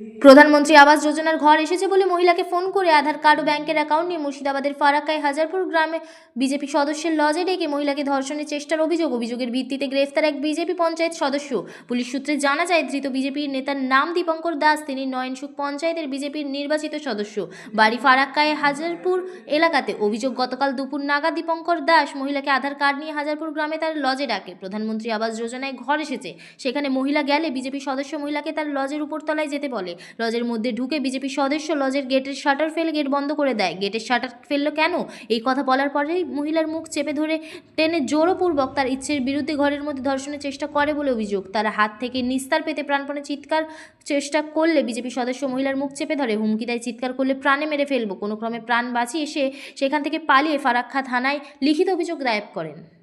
need প্রধানমন্ত্রী আবাস যোজনার ঘর এসেছে বলে মহিলাকে ফোন করে আধার কার্ড ও ব্যাংকের অ্যাকাউন্ট নিয়ে মুর্শিদাবাদের ফারাক্কায় হাজারপুর গ্রামে বিজেপি সদস্যের লজে ডেকে মহিলাকে ধর্ষণের চেষ্টার অভিযোগ। অভিযোগের ভিত্তিতে গ্রেফতার এক বিজেপি পঞ্চায়েত সদস্য। পুলিশ সূত্রে জানা যায়, ধৃত বিজেপির নেতার নাম দীপঙ্কর দাস, তিনি নয়নসুখ পঞ্চায়েতের বিজেপির নির্বাচিত সদস্য। বাড়ি ফারাক্কায় হাজারপুর এলাকাতে অভিযোগ, গতকাল দুপুর নাগা দীপঙ্কর দাস মহিলাকে আধার কার্ড নিয়ে হাজারপুর গ্রামে তার লজে ডাকে। প্রধানমন্ত্রী আবাস যোজনায় ঘর এসেছে। সেখানে মহিলা গেলে বিজেপি সদস্য মহিলাকে তার লজের উপরতলায় যেতে বলে। লজের মধ্যে ঢুকে বিজেপি সদস্য লজের গেটের শাটার ফেলে গেট বন্ধ করে দেয়। গেটের শাটার ফেলল কেন? এই কথা বলার পরেই মহিলার মুখ চেপে ধরে টেনে জোরপূর্বক তার ইচ্ছের বিরুদ্ধে ঘরের মধ্যে ধর্ষণের চেষ্টা করে বলে অভিযোগ। তারা হাত থেকে নিস্তার পেতে প্রাণপণে চিৎকার চেষ্টা করলে বিজেপি সদস্য মহিলার মুখ চেপে ধরে। হুমকি দেয় চিৎকার করলে প্রাণে মেরে ফেলব। কোনো ক্রমে প্রাণ বাঁচিয়ে সে সেখান থেকে পালিয়ে ফারাক্কা থানায় লিখিত অভিযোগ দায়ের করেন।